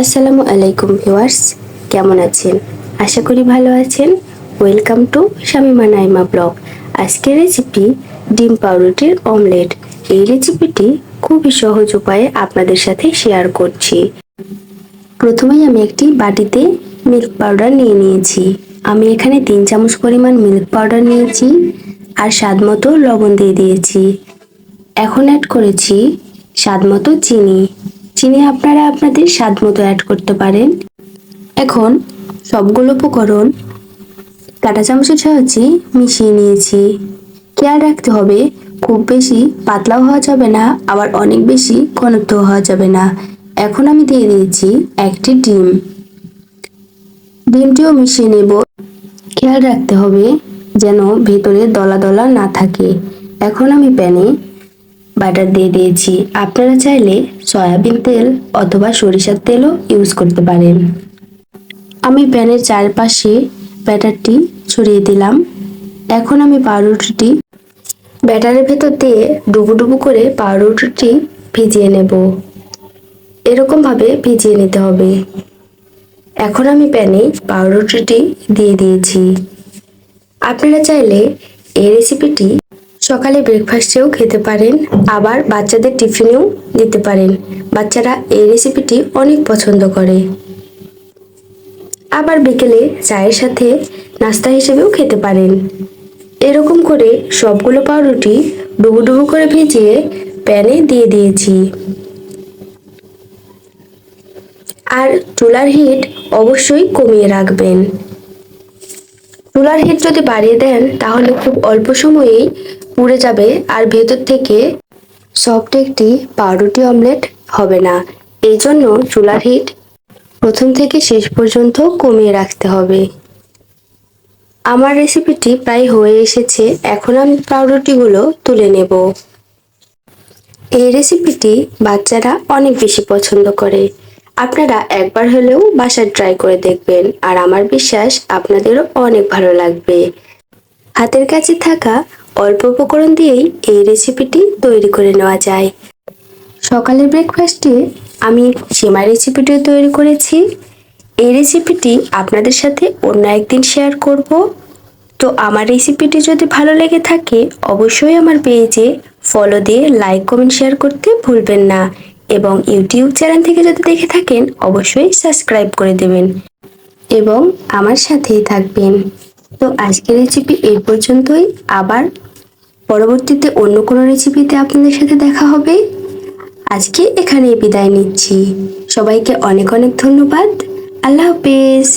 আসসালামু আলাইকুম ভিউয়ার্স, কেমন আছেন? আশা করি ভালো আছেন। Welcome to Shamima Naima blog আজকের রেসিপি ডিম পাউরুটির অমলেট এই রেসিপিটি খুবই সহজ উপায়ে আপনাদের সাথে শেয়ার করছি। প্রথমেই আমি একটি বাটিতে মিল্ক পাউডার নিয়ে নিয়েছি। আমি এখানে তিন চামচ পরিমাণ মিল্ক পাউডার নিয়েছি আর স্বাদ মতো লবণ দিয়ে দিয়েছি। এখন অ্যাড করেছি স্বাদ মতো চিনি। চিনি আপনারা আপনাদের স্বাদ মতো অ্যাড করতে পারেন। এখন সবগুলো উপকরণ কাঁটা চামচের সাহায্যে মিশিয়ে নিয়েছি। খেয়াল রাখতে হবে, খুব বেশি পাতলাও হওয়া যাবে না, আবার অনেক বেশি ঘনত্ব হওয়া যাবে না। এখন আমি দিয়ে দিয়েছি একটি ডিম। ডিমটিও মিশিয়ে নেব। খেয়াল রাখতে হবে যেন ভেতরে দলা দলা না থাকে। এখন আমি প্যানে বাটার দিয়ে দিয়েছি। আপনারা চাইলে সয়াবিন তেল অথবা সরিষার তেলও ইউজ করতে পারেন। আমি প্যানের চারপাশে ব্যাটারটি ছড়িয়ে দিলাম। এখন আমি পাউরুটিটি ব্যাটারের ভেতর দিয়ে ডুবু ডুবু করে পাউরুটিটি ভিজিয়ে নেব। এরকমভাবে ভিজিয়ে নিতে হবে। এখন আমি প্যানে পাউরুটিটি দিয়ে দিয়েছি। আপনারা চাইলে এই রেসিপিটি সকালে ব্রেকফাস্টেও খেতে পারেন, আবার বাচ্চাদের টিফিনেও দিতে পারেন। বাচ্চারা এই রেসিপিটি অনেক পছন্দ করে। আবার বিকেলে চায়ের সাথে নাস্তা হিসেবেও খেতে পারেন। এরকম করে সবগুলো পাউরুটি ডুবু ডুবু করে ভিজিয়ে প্যানে দিয়ে দিয়েছি। আর চুলার হিট অবশ্যই কমিয়ে রাখবেন। চুলার হিট যদি বাড়িয়ে দেন, তাহলে খুব অল্প সময়েই পুড়ে যাবে আর ভেতর থেকে সফট একটি পাউরুটি অমলেট হবে না। এই জন্য চুলার হিট প্রথম থেকে শেষ পর্যন্ত কমিয়ে রাখতে হবে। আমার রেসিপিটি প্রায় হয়ে এসেছে, এখন আমি পাউরুটিগুলো তুলে নেব। এই রেসিপিটি বাচ্চারা অনেক বেশি পছন্দ করে। আপনারা একবার হলেও বাসায় ট্রাই করে দেখবেন, আর আমার বিশ্বাস আপনাদেরও অনেক ভালো লাগবে। হাতের কাছে থাকা অল্প উপকরণ দিয়েই এই রেসিপিটি তৈরি করে নেওয়া যায়। সকালের ব্রেকফাস্টে আমি সেমাই রেসিপিটিও তৈরি করেছি। এই রেসিপিটি আপনাদের সাথে অন্য একদিন শেয়ার করব। তো আমার রেসিপিটি যদি ভালো লেগে থাকে, অবশ্যই আমার পেজে ফলো দিয়ে লাইক কমেন্ট শেয়ার করতে ভুলবেন না। এবং ইউটিউব চ্যানেল থেকে যদি দেখে থাকেন, অবশ্যই সাবস্ক্রাইব করে দেবেন। এবং আমার সাথেই থাকবেন। তো আজকের রেসিপি এই পর্যন্তই। আবার পরবর্তীতে অন্য কোনো রেসিপিতে আপনাদের সাথে দেখা হবে। আজকে এখানেই বিদায় নিচ্ছি। সবাইকে অনেক অনেক ধন্যবাদ। আল্লাহ হাফেজ।